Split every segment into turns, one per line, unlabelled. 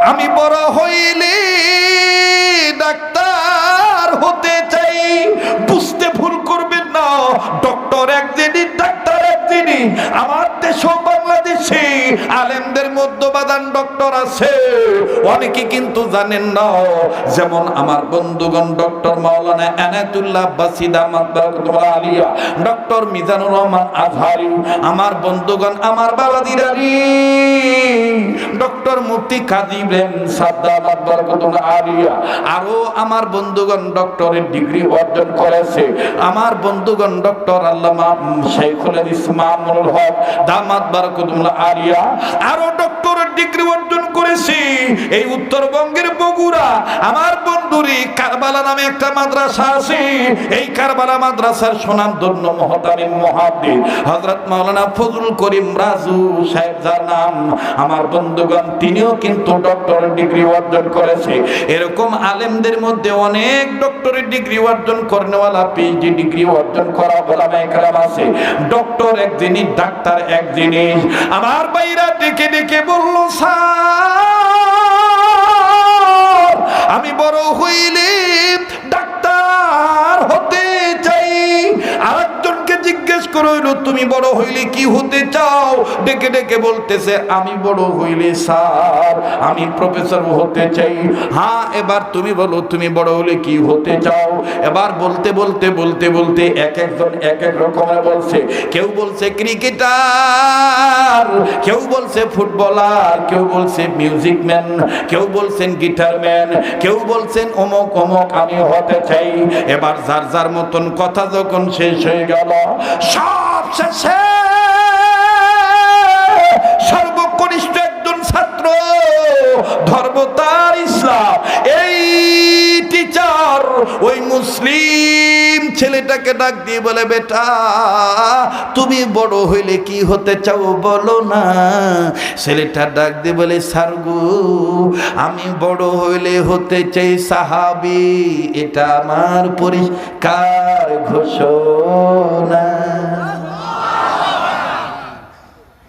আমি বড় হইলে মধ্যবাদান ডক্টর আছে। অনেকে কিন্তু জানেন না। যেমন আমার বন্ধুগণ ডক্টর মাওলানা এনায়তুল্লাহ বাসিদ আহমদ আলিয়া, ডক্টর মিজানুর রহমান আজহারি, আমার বন্ধুগণ, আমার বাবা দিদারি, ডক্টর মুফতি কাজী ইব্রাহিম সাদ্দাম বরকতুল্লাহ আলিয়া, আরও আমার বন্ধুগণ ডক্টরের ডিগ্রি অর্জন করেছে। আমার বন্ধুগণ ডক্টর আল্লামা শেখুল ইসমামুল হক দামাত বরকতুল্লাহ আলিয়া, আরও ডক্টরের ডিগ্রি অর্জন করেছি। এই উত্তরবঙ্গের বগুড়া আমার বন্ধুরি কারবালা নামে একটা মাদ্রাসা আছে। এই কারবালা মাদ্রাসার সুনাম ধন্য মহতামিম মহাদ্দি হযরত মাওলানা ফজল করিম রাজু সাহেব, যার নাম আমার বন্ধুগণ, তিনিও কিন্তু ডক্টরের ডিগ্রি অর্জন করেছে। এরকম আলেমদের মধ্যে অনেক ডক্টরের ডিগ্রি অর্জন করেনওয়ালা পিএইচডি ডিগ্রি অর্জন করা ওলামা একরাম আছে। ডক্টর এক জিনিস ডাক্তার এক জিনিস আমার বাইরা ডেকে ডেকে বলল, স্যার আমি বড় হইলে করইল তুমি বড় হইলে কি হতে চাও? ডেকে ডেকে বলতেছে, আমি বড় হইলে স্যার, আমি প্রফেসর হতে চাই। হ্যাঁ এবার তুমি বলো, তুমি বড় হলে কি হতে চাও? এবার বলতে বলতে বলতে বলতে এক একজন, এক এক রকমের বলছে, কেউ বলছে ক্রিকেটার, কেউ বলছে ফুটবলার, কেউ বলছে মিউজিক ম্যান কেউ বলছেন গিটার ম্যান কেউ বলছেন অমুক অমুক, আমি হতে চাই। এবার যার যার মতন কথা যখন শেষ হয়ে গেল সব শেষে সর্বকনিষ্ঠ একজন ছাত্র, ধর্ম তার ইসলাম। এই টিচার ওই মুসলিম ছেলেটাকে ডাক দিয়ে বলে, বেটা, তুমি বড় হইলে কি হতে চাও বলো না? ছেলেটা ডাক দিয়ে বলে সারগু আমি বড় হইলে হতে চাই সাহাবি, এটা আমার পরিষ্কার ঘোষণা।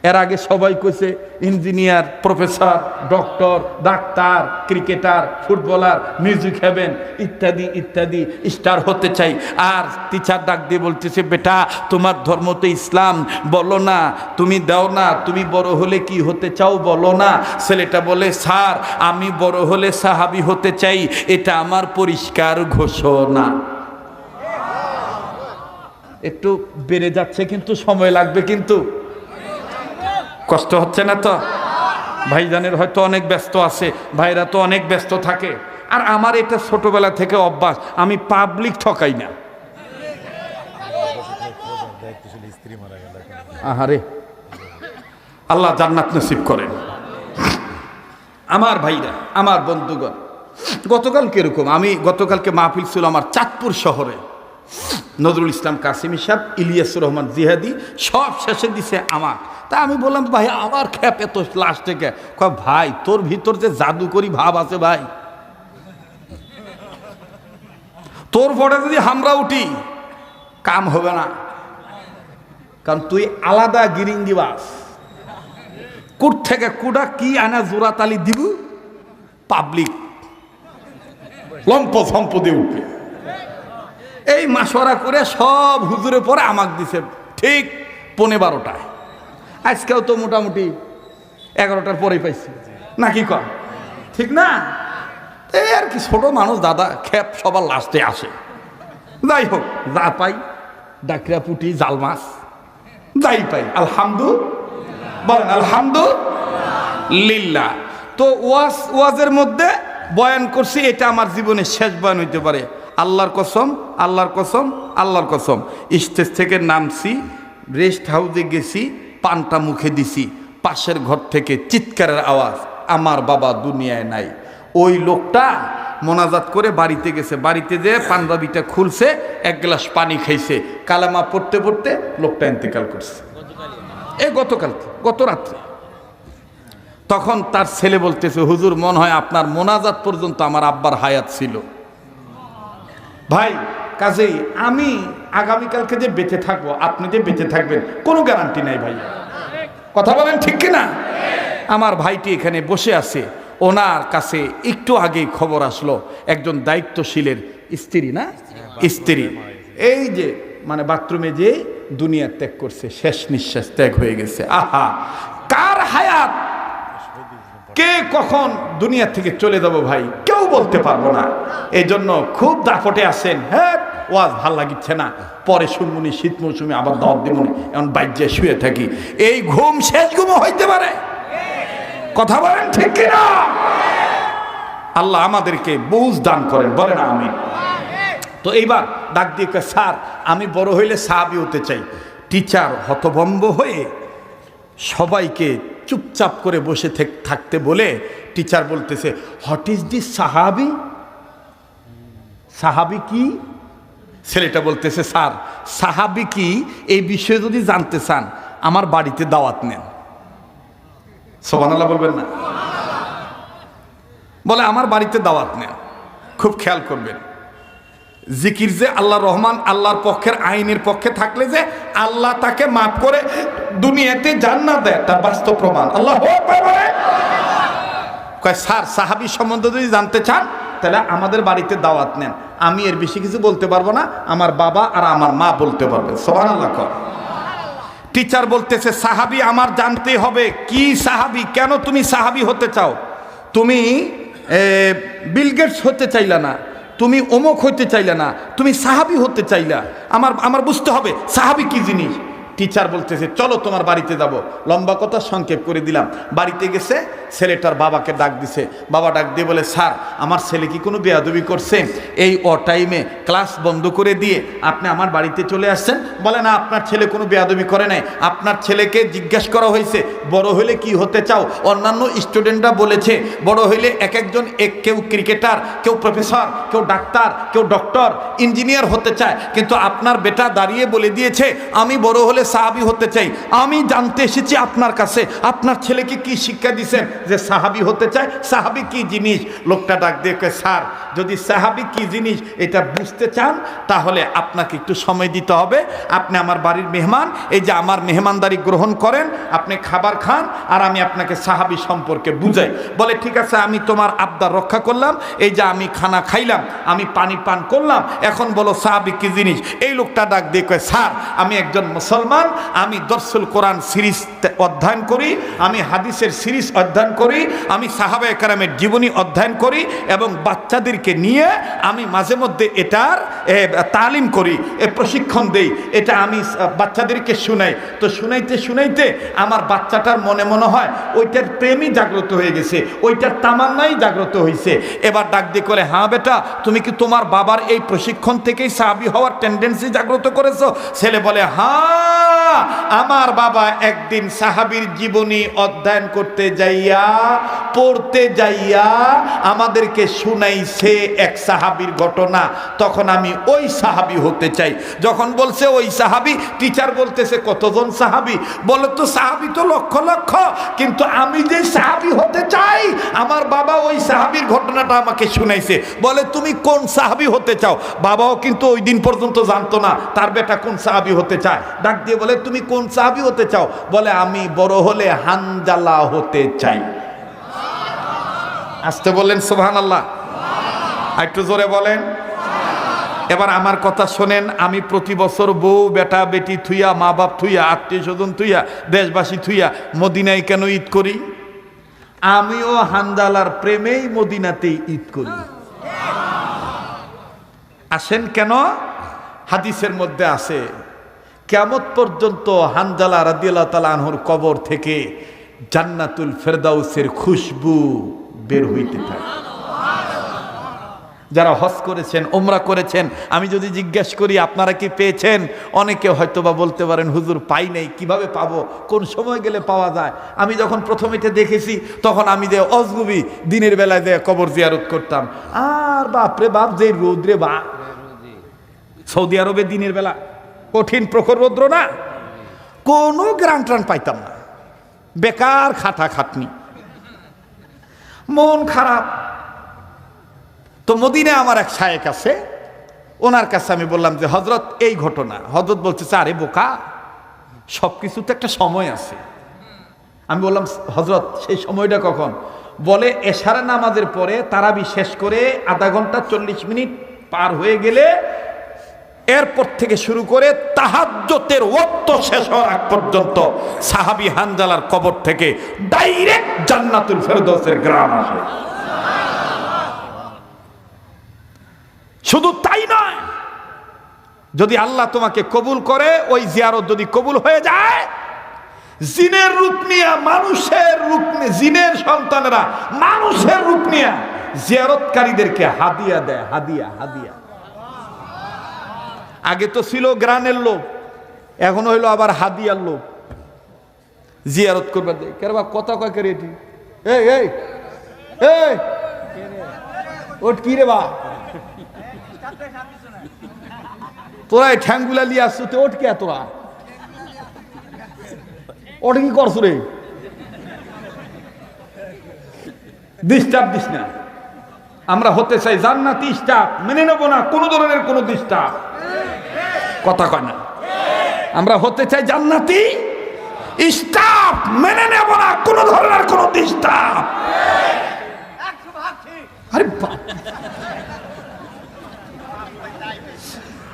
এর আগে সবাই কইছে, engineer, professor, doctor, doctor, cricketer, footballer, music heaven ইত্যাদি ইত্যাদি, স্টার হতে চাই। আর টিচার ডাক দিয়ে বলতেছে, বেটা, তোমার ধর্ম তো ইসলাম, বলো না, তুমি দাও না, তুমি বড় হলে কি হতে চাও বলো না? ছেলেটা বলে, স্যার, আমি বড় হলে সাহাবি হতে চাই, এটা আমার পরিষ্কার ঘোষণা। একটু বেড়ে যাচ্ছে কিন্তু, সময় লাগবে কিন্তু। কষ্ট হচ্ছে না তো? ভাইজানের হয়তো অনেক ব্যস্ত আছে, ভাইরা তো অনেক ব্যস্ত থাকে। আর আমার এটা ছোটবেলা থেকে অভ্যাস, আমি পাবলিক ঠকাই না। আহারে, আল্লাহ জান্নাত নসিব করেন। আমার ভাইরা, আমার বন্ধুগণ গতকাল কীরকম আমি গতকালকে মাহফিল ছিল আমার চাঁদপুর শহরে। নজরুল ইসলাম কাসিম সাহেব, ইলিয়াসুর রহমান জিহাদি, সব শেষে দিছে আমার তা আমি বললাম, ভাই, আমার খ্যাপ এত লাস্ট থেকে। ভাই, তোর ভিতর যে জাদুকরি ভাব আছে ভাই। তোর পরে যদি হামরা উঠি, কাম হবে না। কারণ তুই আলাদা গিরিঙ্গি বাস। কুট থেকে কুডা কি আনা জোড়া তালি দিব? পাবলিক। লম্প সম্পদে উঠবে এই মাসোয়ারা করে সব হুজুরে পরে আমাক দিছে, ঠিক পনে বারোটায়। আজকেও তো মোটামুটি এগারোটার পরেই পাইছি। নাকি কর? ঠিক না? এই আর কি, ছোট মানুষ, দাদা, খেপ, সবার লাস্টে আসে। যাই হোক, যা পাই, ডাকরা পুটি, জাল মাছ, যাই পাই। আলহামদু, বলেন আলহামদু, লিল্লা। তো ওয়াজ, ওয়াজের মধ্যে বয়ান করছি, এটা আমার জীবনের শেষ বয়ান হইতে পারে। আল্লাহর কসম আল্লাহর কসম আল্লাহর কসম। স্টেজ থেকে নামছি, রেস্ট হাউসে গেছি পানটা মুখে দিছি, পাশের ঘর থেকে চিৎকারের আওয়াজ, আমার বাবা দুনিয়ায় নাই। ওই লোকটা মোনাজাত করে বাড়িতে গেছে, বাড়িতে যে পাঞ্জাবিটা খুলছে, এক গ্লাস পানি খাইছে। কালামা পড়তে পড়তে লোকটা ইন্তেকাল করছে। এ গতকাল, গত রাত্রে। তখন তার ছেলে বলতেছে, হুজুর, মন হয় আপনার মোনাজাত পর্যন্ত আমার আব্বার হায়াত ছিল। ভাই কাজেই আমি আগামীকালকে যে বেঁচে থাকব, আপনি যে বেঁচে থাকবেন, কোনো গ্যারান্টি নাই ভাই কথা বলেন ঠিক কিনা? আমার ভাইটি এখানে বসে আছে। ওনার কাছে একটু আগেই খবর আসলো, একজন দায়িত্বশীলের স্ত্রী না? স্ত্রী। এই যে মানে বাথরুমে যে দুনিয়া ত্যাগ করছে, শেষ নিঃশ্বাস ত্যাগ হয়ে গেছে। আহা! কার হায়াত? কে কখন দুনিয়া থেকে চলে যাব ভাই? কেউ বলতে পারব না। এই জন্য খুব দাপটে আসেন হ্যাঁ ওয়াজ ভালো লাগিচ্ছে না। পরে শুনমুনি শীত মৌসুমে আবার দর দিমুনি এমন বাইজে শুয়ে থাকি। এই ঘুম শেষ ঘুমও হইতে পারে। কথা বলেন ঠিক কিনা? আল্লাহ আমাদেরকে বুঝ দান করেন, বলেন আমি তো এইবার ডাক দিয়ে স্যার, আমি বড় হইলে সাহাবি হতে চাই। টিচার হতভম্ব হয়ে সবাইকে চুপচাপ করে বসে থেক- থাকতে বলে টিচার বলতেছে হোয়াট ইজ দিস সাহাবি? সাহাবি কি? ছেলেটা বলতেছে, স্যার, সাহাবি কি এই বিষয়ে যদি জানতে চান, আমার বাড়িতে দাওয়াত নেন। সোবানাল্লাহ বলবেন না। বলে, আমার বাড়িতে দাওয়াত নেন, খুব খেয়াল করবেন। জিকির যে আল্লাহ রহমান আল্লাহর পক্ষের আইনের পক্ষে থাকলে যে আল্লাহ তাকে মাফ করে দুনিয়াতে জান্নাত দেয়, তার বাস্তব প্রমাণ। আল্লাহ কয়, স্যার, সাহাবি সম্বন্ধে যদি জানতে চান তাহলে আমাদের বাড়িতে দাওয়াত নেন। আমি এর বেশি কিছু বলতে পারব না, আমার বাবা আর আমার মা বলতে পারবে। সোহান আল্লাহ টিচার বলতেছে, সাহাবি, আমার জানতে হবে, কি সাহাবি? কেন তুমি সাহাবি হতে চাও? তুমি বিল গেটস হতে চাইলা না, তুমি অমুক হতে চাইলা না, তুমি সাহাবি হতে চাইলা। আমার আমার বুঝতে হবে, সাহাবি কি জিনিস? টিচার বলতেছে, চলো তোমার বাড়িতে যাব। লম্বা কথা সংক্ষেপ করে দিলাম। বাড়িতে গেছে, ছেলেটার বাবাকে ডাক দিছে। বাবা ডাক দিয়ে বলে, স্যার, আমার ছেলে কি কোনো বেয়াদবি করছে? এই অ টাইমে ক্লাস বন্ধ করে দিয়ে আপনি আমার বাড়িতে চলে আসছেন? বলে, না, আপনার ছেলে কোনো বেয়াদবি করে নাই। আপনার ছেলেকে জিজ্ঞেস করা হয়েছে, বড় হলে কি হতে চাও? অন্যান্য স্টুডেন্টরা বলেছে, বড় হইলে এক একজন এক কেউ ক্রিকেটার কেউ প্রফেসর কেউ ডাক্তার, কেউ ডক্টর ইঞ্জিনিয়ার হতে চায়। কিন্তু আপনার বেটা দাঁড়িয়ে বলে দিয়েছে, আমি বড় হলে সাহাবি হতে চাই। আমি জানতে এসেছি আপনার কাছে, আপনার ছেলেকে কি শিক্ষা দিছেন যে সাহাবি হতে চায় সাহাবি কি জিনিস? লোকটা ডাক দিয়ে স্যার, যদি সাহাবি কি জিনিস এটা বুঝতে চান, তাহলে আপনাকে একটু সময় দিতে হবে। আপনি আমার বাড়ির মেহমান, এই যে আমার মেহমানদারি গ্রহণ করেন, আপনি খাবার খান আর আমি আপনাকে সাহাবি সম্পর্কে বুঝাই। বলে, ঠিক আছে, আমি তোমার আবদার রক্ষা করলাম, এই যে আমি খানা খাইলাম, আমি পানি পান করলাম, এখন বলো সাহাবি কি জিনিস? এই লোকটা ডাক দিয়ে কয়, স্যার, আমি একজন মুসলমান আমি দর্শুল কোরআন সিরিজ অধ্যয়ন করি, আমি হাদিসের সিরিজ অধ্যয়ন করি, আমি সাহাবা একরামের জীবনী অধ্যয়ন করি এবং বাচ্চাদেরকে নিয়ে আমি মাঝে মধ্যে এটার তালিম করি, এ, প্রশিক্ষণ দেই। এটা আমি বাচ্চাদেরকে শুনাই। তো শুনাইতে শুনাইতে আমার বাচ্চাটার মনে মনে হয়, ওইটার প্রেমই জাগ্রত হয়ে গেছে, ওইটার তামান্নাই জাগ্রত হয়েছে এবার ডাক দিয়ে করে হ্যাঁ বেটা, তুমি কি তোমার বাবার এই প্রশিক্ষণ থেকেই সাহাবি হওয়ার টেন্ডেন্সি জাগ্রত করেছ? ছেলে বলে হ্যাঁ। আমার বাবা একদিন সাহাবির জীবনী অধ্যয়ন করতে যাইয়া, পড়তে যাইয়া আমাদেরকে শুনাইছে এক সাহাবির ঘটনা। তখন আমি ওই সাহাবি হতে চাই। যখন বলছে ওই সাহাবি টিচার বলতেছে, কতজন সাহাবি? বলে তো, সাহাবি তো লক্ষ লক্ষ। কিন্তু আমি যে সাহাবি হতে চাই, আমার বাবা ওই সাহাবির ঘটনাটা আমাকে শুনাইছে। বলে, তুমি কোন সাহাবি হতে চাও? বাবাও কিন্তু ওই দিন পর্যন্ত জানতো না, তার বেটা কোন সাহাবি হতে চায়? ডাক দিয়ে বলে, তুমি কোন সাহাবি হতে চাও? বলে, আমি বড় হলে হানজালা হতে চাই। আসতে বললেন সুবহান আল্লাহ একটু জোরে বলেন, এবার আমার কথা শোনেন, আমি প্রতি বছর বউ, বেটা, বেটি থুইয়া মা বাপ থুইয়া আত্মীয় স্বজন থুইয়া, দেশবাসী থুইয়া মদিনায় কেন ঈদ করি? আমিও হানজালার প্রেমেই মদিনাতেই ঈদ করি। আসেন কেন? হাদিসের মধ্যে আছে কেমত পর্যন্ত হানজালা রাদিয়াল্লাহ তালা আনহুর কবর থেকে জান্নাতুল ফেরদাউসের খুশবু বের হইতে থাকে। যারা হজ করেছেন ওমরা করেছেন, আমি যদি জিজ্ঞেস করি, আপনারা কি পেয়েছেন? অনেকে হয়তো বা বলতে পারেন, হুজুর, পাই নাই, কীভাবে পাবো? কোন সময় গেলে পাওয়া যায়? আমি যখন প্রথম এটা দেখেছি, তখন আমি যে অজগুবি দিনের বেলায় যে কবর জিয়ারত করতাম। আর বাপরে বাপ, যে রৌদ্রে বা সৌদি আরবে দিনের বেলা কঠিন প্রখর রৌদ্র না। কোনো গ্রান ট্রান পাইতাম না। বেকার খাটা খাটনি। মন খারাপ। তো মদিনে আমার এক শায়েক আছে। ওনার কাছে আমি বললাম যে হজরত এই ঘটনা। হজরত বলছে আরে বোকা। সব কিছুতে একটা সময় আছে। আমি বললাম হজরত সেই সময়টা কখন? বলে, এশারা নামাজের পরে তারাবি শেষ করে আধা ঘণ্টা চল্লিশ মিনিট পার হয়ে গেলে এরপর থেকে শুরু করে তাহাজ্জতের ওক্ত শেষ হওয়ার আগ পর্যন্ত সাহাবি হানজালার কবর থেকে ডাইরেক্ট জান্নাতুল ফেরদৌসের গ্রাম আসে। শুধু তাই নয়, যদি আল্লাহ তোমাকে কবুল করে, ওই জিয়ারত যদি কবুল হয়ে যায়, জিনের রূপ নিয়ে, মানুষের রূপ জিনের সন্তানেরা মানুষের রূপ নিয়ে জিয়ারতকারীদেরকে হাদিয়া দেয়, হাদিয়া হাদিয়া। আগে তো ছিল গ্রানের লোক এখন হইল আবার হাদিয়ার লোক জিয়ারত করবে দে কেরবা কথা কয় করে এটি? এই এই ওট কি রে বা তোরা ঠ্যাংগুলা লিয়ে আসছো, তো ওট কে তোরা ওটা কি করছ রে? ডিস্টার্ব দিস না। আমরা হতে চাই জান্নাতি স্টাফ, মেনে নেব না কোনো ধরনের কোনো ডিস্টার্ব। কথা কয় না। আমরা হতে চাই জান্নাতি। স্টাফ মেনে নেব না, কোনো ধরনের কোনো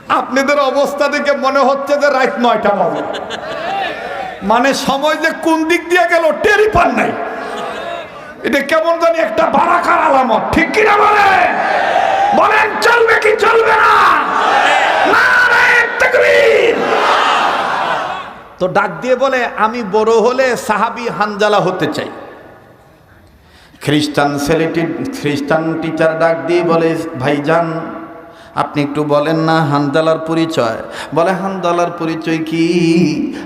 আপনাদের অবস্থা দেখে মনে হচ্ছে যে রাত নয়টা বাজে। মানে সময় যে কোন দিক দিয়ে গেল টেরি পান নাই। এটা কেমন জানি একটা বারাকার আলামত। ঠিক কিনা বলে বলেন, চলবে কি চলবে না। তো ডাক দিয়ে বলে, আমি বড় হলে সাহাবি হানজালা হতে চাই। খ্রিস্টান ছেলেটি খ্রিস্টান টিচার ডাক দিয়ে বলে, ভাইজান আপনি একটু বলেন না হানদালার পরিচয়। বলে, হানদালার পরিচয় কি?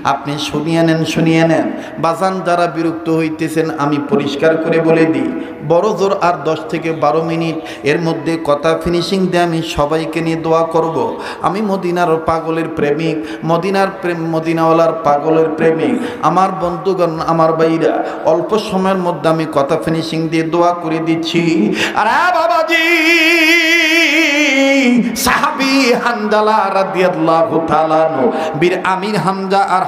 আপনি শুনিয়ে নেন শুনিয়ে নেন। বাজান যারা বিরক্ত হইতেছেন, আমি পরিষ্কার করে বলে দিই। বড় জোর আর দশ থেকে বারো মিনিট। এর মধ্যে কথা ফিনিশিং দিয়ে আমি সবাইকে নিয়ে দোয়া করব। আমি মদিনার পাগলের প্রেমিক, মদিনার প্রেম, মদিনাওয়ালার পাগলের প্রেমিক। আমার বন্ধুগণ, আমার বাইরা অল্প সময়ের মধ্যে আমি কথা ফিনিশিং দিয়ে দোয়া করে দিচ্ছি। আর বাবাজি! সাহাবি বীর আমির হামজা আর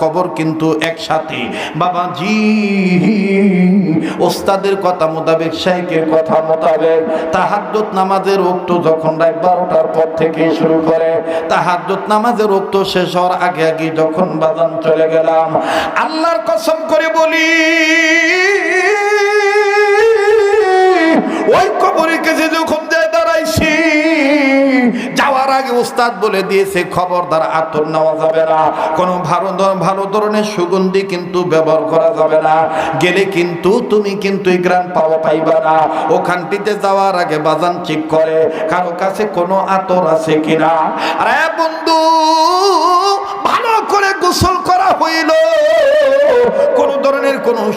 কবর কিন্তু একসাথে। ওস্তাদের কথা মোতাবেক কথা মোতাবেক, তাহাজ্জুদ নামাজের ওক্ত যখন রাত বারোটার পর থেকে শুরু করে, তাহাজ্জুদ নামাজের ওক্ত শেষ হওয়ার আগে আগে যখন বাজান চলে গেলাম, আল্লাহর কসম করে বলি, ওই কবরের কাছে যখন উস্তাদ বলে দিয়েছে, খবরদার আতর নেওয়া যাবে না। কোনো ভালো ভালো ধরনের সুগন্ধি কিন্তু ব্যবহার করা যাবে না। গেলে কিন্তু তুমি কিন্তু এই গ্রাম পাওয়া পাইবা না। ওখানটিতে যাওয়ার আগে বাজান চেক করে, কারও কাছে কোনো আতর আছে কিনা? আরে বন্ধু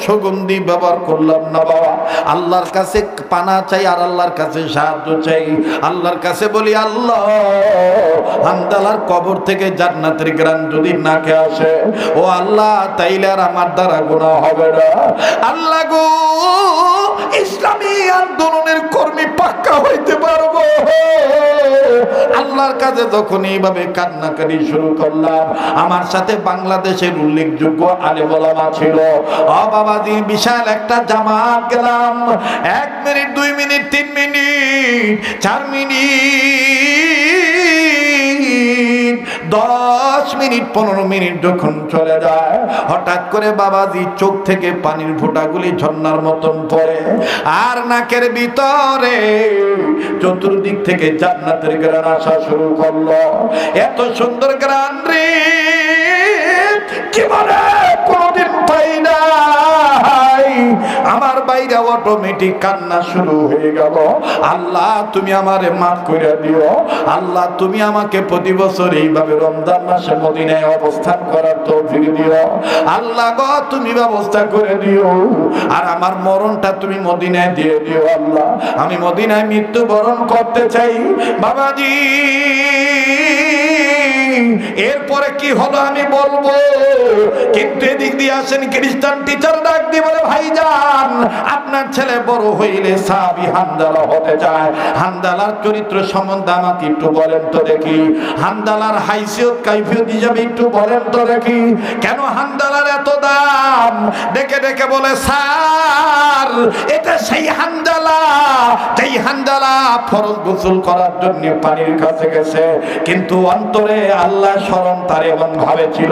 সুগন্ধি ব্যবহার করলাম না বাবা। আল্লাহর কাছে পানা চাই আর আল্লাহর কাছে সাহায্য চাই। আল্লাহর কাছে বলি, আল্লাহ হান্দালার কবর থেকে জান্নাতের গ্রাম যদি নাকে আসে, ও আল্লাহ, তাইলে আর আমার দ্বারা গুণা হবে না। আল্লাহ গো, ইসলামী আন্দোলনের কর্মী পাক্কা হইতে পারব? আল্লাহর কাছে যখন এইভাবে কান্নাকারি শুরু করলাম, আমার সাথে বাংলাদেশের উল্লেখযোগ্য আলেমা ছিল। ও বাবাজি বিশাল একটা জামাত গেলাম। এক মিনিট, দুই মিনিট, তিন মিনিট, চার মিনিট, দশ মিনিট, পনেরো মিনিট যখন চলে যায়, হঠাৎ করে বাবাজি চোখ থেকে পানির ফোঁটাগুলি ঝর্ণার মতন পড়ে আর নাকের ভিতরে চতুর্দিক থেকে জান্নাতের গ্রান আসা শুরু করল। এত সুন্দর গ্রান রে, কি বলে? আমার বাইরে অটোমেটিক কান্না শুরু হয়ে গেল। আল্লাহ, তুমি আমারে মাফ করে দিও। আল্লাহ, তুমি আমাকে প্রতি বছর এইভাবে রমজান মাসে মদিনায় অবস্থান করার তৌফিক দিও। আল্লাহ গো, তুমি ব্যবস্থা করে দিও। আর আমার মরণটা তুমি মদিনায় দিয়ে দিও, আল্লাহ। আমি মদিনায় মৃত্যুবরণ করতে চাই। বাবাজি, এরপরে কি হলো আমি বলব? কিন্তু এদিক দিয়ে আসেন খ্রিস্টান টিচার ডাক দিয়ে বলে, ভাই ছেলে বড় হইলে সাহাবি হান্দালা হতে চায়। হান্দালার চরিত্র সম্বন্ধে আমাকে একটু বলেন তো দেখি। হান্দালার হাইসিয়ত কাইফিয়ত হিসাবে একটু বলেন তো দেখি। কেন হান্দালার এত দাম? ডেকে ডেকে বলে, স্যার, এটা সেই হান্দালা। যেই হান্দালা ফরজ গোসল করার জন্য পানির কাছে গেছে। কিন্তু অন্তরে আল্লাহ স্মরণ তার এমন ভাবে ছিল।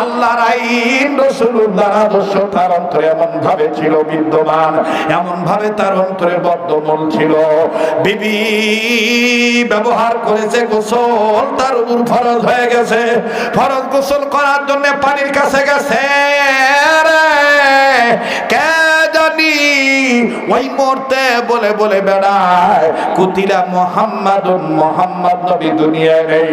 আল্লাহর আইন রসুল্লাহ আদর্শ তার অন্তরে এমন ভাবে ছিল বিদ্যমান। এমন ভাবে তার অন্তরে বদ্ধমূল ছিল, বিবি ব্যবহার করেছে, গোসল তার উপর ফরজ হয়ে গেছে ফরজ গোসল করার জন্য পানির কাছে গেছে। কে জানি ওই মুহূর্তে বলে বলে বেড়ায় কুতিলা মোহাম্মদ মোহাম্মদ নবী দুনিয়ায় নেই,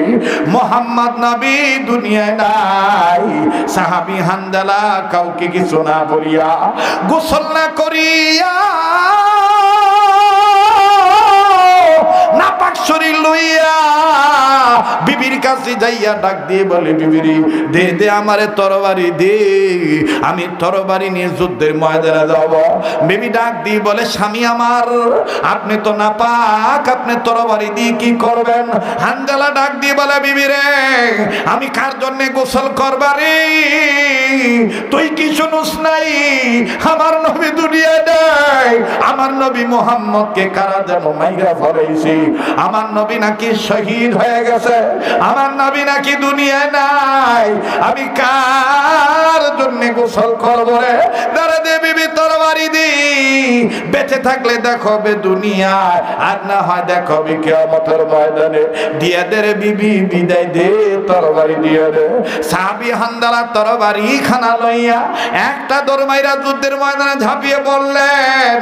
মোহাম্মদ নবী দুনিয়ায় নাই। সাহাবি হান্দালা কাউকে কিছু না বলিয়া গোসল না করিয়া নাপাক শরীর লইয়া বিবির কাছে যাইয়া ডাক দিয়ে বলে, বিবিরি, দে দে আমারে তরবারি, দে। আমি তরবারি নিয়ে যুদ্ধের ময়দানে যাব। বিবি ডাক দিয়ে বলে, স্বামী আমার, আপনি তো না পাক আপনি তরবারি দিয়ে কি করবেন? হানজালা ডাক দিয়ে বলে বিবি রে আমি কার জন্য গোসল করবারি তুই কি শুনুস নাই? আমার নবী দুনিয়া নাই। আমার নবী মোহাম্মদকে কারা যেন মাইরা ফলাইছি। আমার নবী নাকি শহীদ হয়ে গেছে আমার নবী নাকি দুনিয়ায় নাই? আমি কার জন্য গোসল করব রে? দাঁড়া দে বিবি, তরবারি দি। বেঁচে থাকলে দেখো বে দুনিয়ায়, আর না হয় দেখো বি ময়দানে। দিয়ে দে রে বিবি, বিদায় দে, তরবারি দিয়ে দে। সাহাবি হান্দালা তরবারি খানা লইয়া একটা দরমাইরা যুদ্ধের ময়দানে ঝাঁপিয়ে বললেন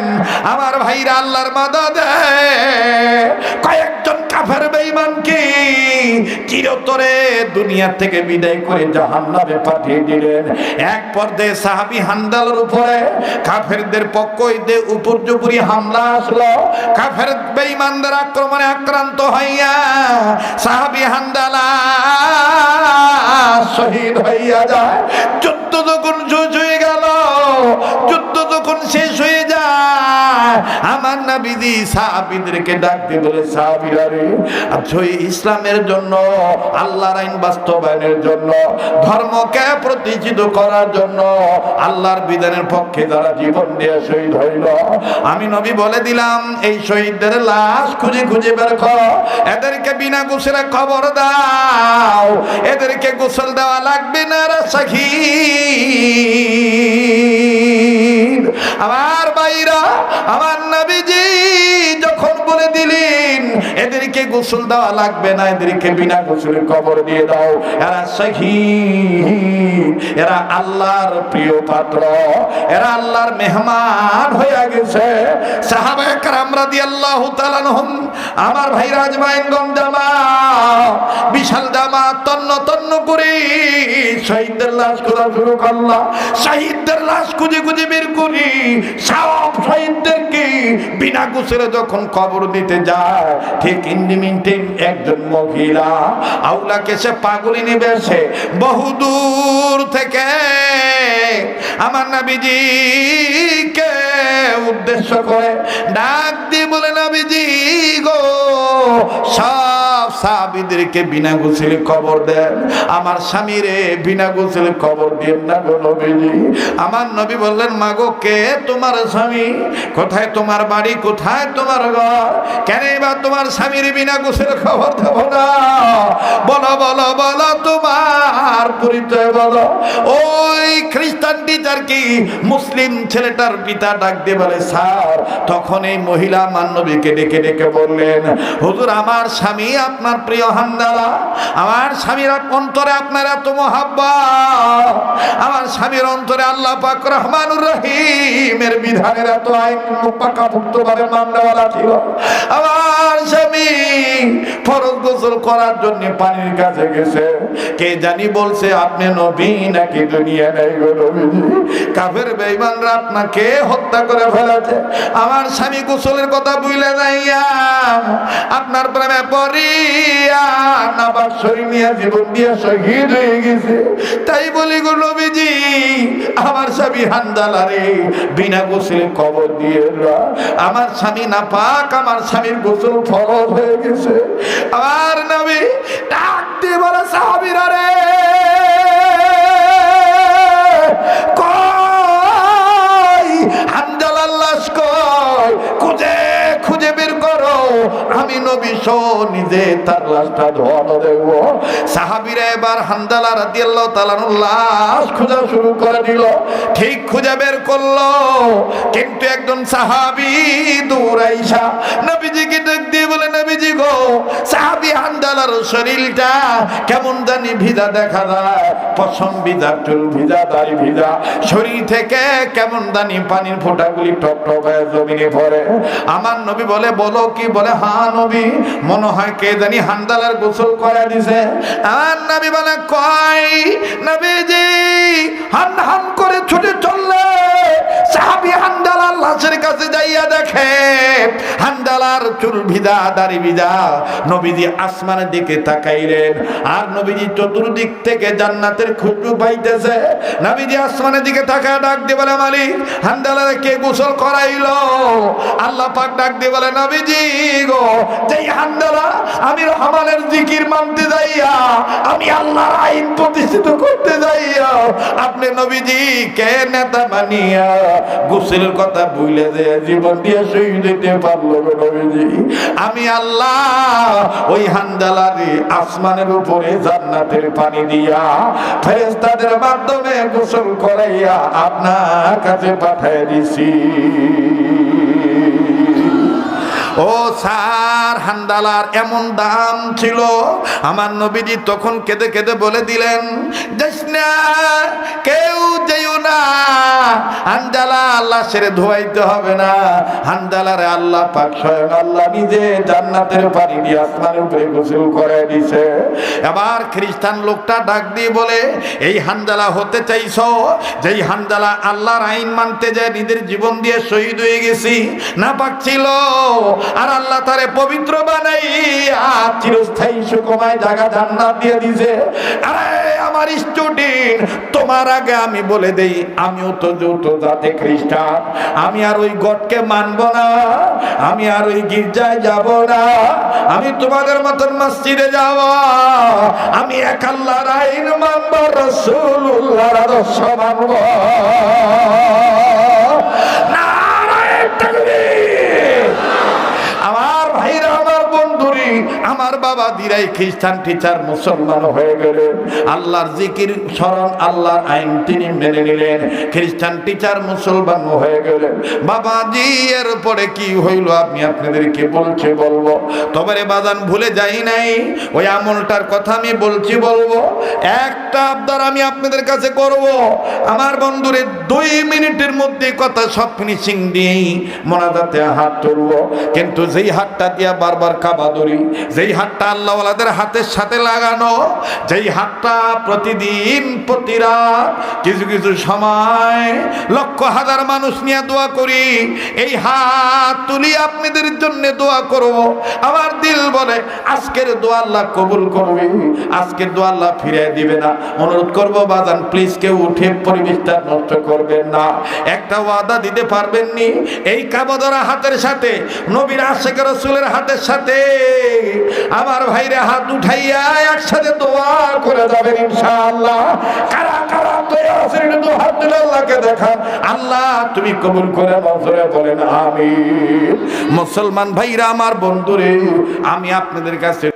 আমার ভাইরা আল্লাহর মাদদে কয়েকজন কাফের বেঈমানকে চিরতরে দুনিয়া থেকে বিদায় করে জাহান্নামে পাঠিয়ে দিলেন। এক পর্যায়ে সাহাবী হান্দালের উপরে কাফেরদের পক্ষ হইতে উপর্যুপুরি হামলা আসলো। কাফের বেঈমানদের আক্রমণে আক্রান্ত হইয়া সাহাবী হান্দালা শহীদ হইয়া যায়। যুদ্ধ যখন শেষ হয়ে গেল, যুদ্ধ যখন শেষ হয়ে যায়, আমার সাহাবিদেরকে ডাক দিয়ে বলে সাহাবিরা রে আচ্ছা ইসলামের জন্য, আল্লাহর আইন বাস্তবায়নের জন্য, ধর্মকে প্রতিষ্ঠিত করার জন্য আল্লাহর বিধানের পক্ষে যারা জীবন দিয়ে শহীদ হইল, আমি নবী বলে দিলাম, এই শহীদদের লাশ খুঁজে খুঁজে বের করো, এদেরকে বিনা গোসলে খবর দাও, এদেরকে গোসল দেওয়া লাগবে না রে সখী। আমার বাইরা আমার নবীজি যখন বলে দিলেন, এদেরকে গোসল দেওয়া লাগবে না, এদেরকে বিনা গোসলের কবর দিয়ে দাও। এরা সখী এরা আল্লাহর প্রিয় পাত্র, এরা আল্লাহর মেহমান হয়ে গেছে। সাহাবা একরাম রাদিয়াল্লাহু তাআলা আনহুম, আমার ভাই রাজমাইনগঞ্জ জামা বিশাল জামা তন্ন তন্ন করে শহীদদের লাশ খোঁজা শুরু করলাম শহীদদের লাশ খুঁজে খুঁজে বের করি, সব শহীদদেরকে বিনা গোসলে যখন কবর দিতে যায়, ঠিক ইন্ডিমিনটে একজন মহিলা আউলাকে সে পাগলি নেবে, সে বহুদূর থেকে আমার নাবিজিকে উদ্দেশ্য করে ডাক দিয়ে বলে, নাবিজি গো, সব সাহাবিদেরকে বিনা গোসলে কবর দেন। আমার স্বামীরে বিনা গোসলে কবর দেন না গো নবীজি। আমার নবী বললেন মাগো কে তোমার স্বামী? কোথায় তোমার বাড়ি? কোথায় তোমার ঘর? কেন বা তোমার স্বামীর বিনা গোসলে খবর দেবো না? বলো বলো বলো তোমার পরিচয় বলো। ওই খ্রিস্টান টিচার কি মুসলিম ছেলেটার পিতা ডাক দিয়ে বলে, স্যার, তখন এই মহিলা মান্নবীকে ডেকে ডেকে বললেন, হুজুর, আমার স্বামী আপনার প্রিয় হান্দালা আমার স্বামীর অন্তরে আপনার এত মহাব্বা আমার স্বামীর অন্তরে আল্লাহ পাক রহমানুর রহিমের বিধানের এত আইন পাকাভুক্ত ভাবে মাননেওয়ালা ছিল। আমার স্বামী ফরজ গোসল করার জন্য পানির কাছে গেছে। কে জানি বলছে, আপনি নবী নাকি দুনিয়া নেই গো নবীজি কাফের বেঈমানরা আপনাকে হত্যা করে ফেলেছে। আমার স্বামী গোসলের কথা বুঝলে যাইয়া আপনার প্রেমে পড়ি দিয়া নাবাক শরীর নিয়ে জীবন দিয়া শহীদ হয়ে গেছে। তাই বলি গো নবীজি, আমার স্বামী হান্দালারে বিনা গোসলে কবর দিয়ে। আমার স্বামী না পাক আমার স্বামীর গোসল ফরজ হয়ে গেছে আমার নবী ডাক দিয়ে বলে, সাহাবিরা রে নবী শো নিজে তার লাশটা ধোয়ানো সাহাবিরা এবার হান্দালা রাদিয়াল্লাহু তাআলার লাশ খোঁজা শুরু করে দিল। ঠিক খুঁজে বের করল। কিন্তু একজন সাহাবী দৌড়াইসা নবীজিকে নবীজি গো সাহাবী হামদালার শরীরটা কেমন জানি ভিজা দেখা যায়। পশম ভিজা, চুল ভিজা ভিজা। শরীর থেকে কেমন জানি পানির ফোঁটাগুলি টপ টপ হয়ে জমিনে পড়ে। আমার নবী বলে, বলো কি? বলে হ্যাঁ নবী, মনে হয় কে জানি হান্দালার গোসল করে দিছে। আর নবী বলে, কয়? নবীজি হান হান করে ছুটে চললে সাহাবি হান্দালার লাশের কাছে যাইয়া দেখে হান্দালার চুল ভিজা, দাড়ি ভিজা নবীজি আসমানের দিকে তাকাইলেন। আর নবীজি চতুর্দিক থেকে জান্নাতের পাইতেছে। নবীজি আসমানের দিকে তাকায় ডাক দিয়ে বলে হান্দালারে কে গোসল আল্লাহ পাক ডাক দিয়ে বলে, নবীজি গো, যেই হান্দালা, আমি রহমানের জিকির মানতে যাইয়া, আমি আল্লাহর আইন প্রতিষ্ঠিত করতে যাইয়া, আপনি নবীজি কে নেতা বানিয়া গোসলের কথা ভুলে যে জীবন দিয়ে শহীদ দিতে পারল নবীজি? আমি আল্লাহ ওই হান্দালারে আসমানের উপরে জান্নাতের পানি দিয়া মাধ্যমে গোসল করাইয়া আপনার কাছে দিছি। ও স্যার হান্দালার এমন দাম ছিল, আমার নবীজি তখন কেঁদে কেঁদে বলে দিলেন না, কেউ যেও না হান্দালা আল্লাহ সেরে ধোয়াইতে হবে না। হান্দালারে আল্লাহ পাক স্বয়ং আল্লাহ নিজে জান্নাতের পানি দিয়ে আসমানের উপরে গোসল করে দিছে। এবার খ্রিস্টান লোকটা ডাক দিয়ে বলে, এই হান্দালা হতে চাইছো? যেই হান্দালা আল্লাহর আইন মানতে যায়, নিজের জীবন দিয়ে শহীদ হয়ে গেছি। না পাচ্ছিল আর আল্লাহ তারে পবিত্র বানাই আর চিরস্থায়ী সুকমায় জায়গা জান্নাত দিয়ে দিছে। আরে আমার স্টুডেন্ট, তোমার আগে আমি বলে দেই, আমিও তো যৌথ জাতে খ্রিস্টান আমি আর ওই গটকে মানব না। আমি আর ওই গির্জায় যাব না। আমি তোমাদের মতন মসজিদে যাব। আমি এক আল্লাহর আইন মানব রসুল্লাহর আদর্শ মানব নারায়ণ তাকবীর। আমার ভাইরা আমার বন্ধুরি আমার বাবা দিরাই খ্রিস্টান টিচার মুসলমান হয়ে গেলেন আল্লাহর জিকির, স্মরণ আল্লাহর আইন তিনি মেনে নিলেন। খ্রিস্টান টিচার মুসলমান হয়ে গেলেন। বাবাজি এর পরে কি হইল আমি আপনাদেরকে বলছি বলব। তবে বাদান ভুলে যাই নাই, ওই আমলটার কথা আমি বলছি বলব। একটা আবদার আমি আপনাদের কাছে করব। আমার বন্ধুরে দুই মিনিটের মধ্যে কথা সব ফিনিশিং দিয়েই মোনাজাতে হাত তুলব। কিন্তু যেই হাতটা দিয়া বারবার কাবা ধরি, যেই হাতটা আল্লাহওয়ালাদের হাতের সাথে লাগানো, যেই হাতটা প্রতিদিন প্রতি রাত কিছু কিছু সময় লক্ষ হাজার মানুষ নিয়ে দোয়া করি, এই হাত তুলি আপনাদের জন্য দোয়া করব। আমার দিল বলে, আজকের দোয়া আল্লাহ কবুল করবে, আজকের দোয়া আল্লাহ ফিরে দিবে না। অনুরোধ করব, বাজান প্লিজ কেউ উঠে পরিবেশটা নষ্ট করবেন না। একটা ওয়াদা দিতে পারবেন নি, এই কাবদরা হাতের সাথে, নবীর আশেখ রসুলের হাতের সাথে আমার ভাইরে হাত উঠাইয়া একসাথে দোয়া করে যাবেন ইনশাআল্লাহ। কারা কারা তৈরি আছেন একটু দু হাত তুলে আল্লাহকে দেখা আল্লাহ, তুমি কবুল করে নজরে বলেন আমি মুসলমান ভাইরা, আমার বন্ধুরে, আমি আপনাদের কাছে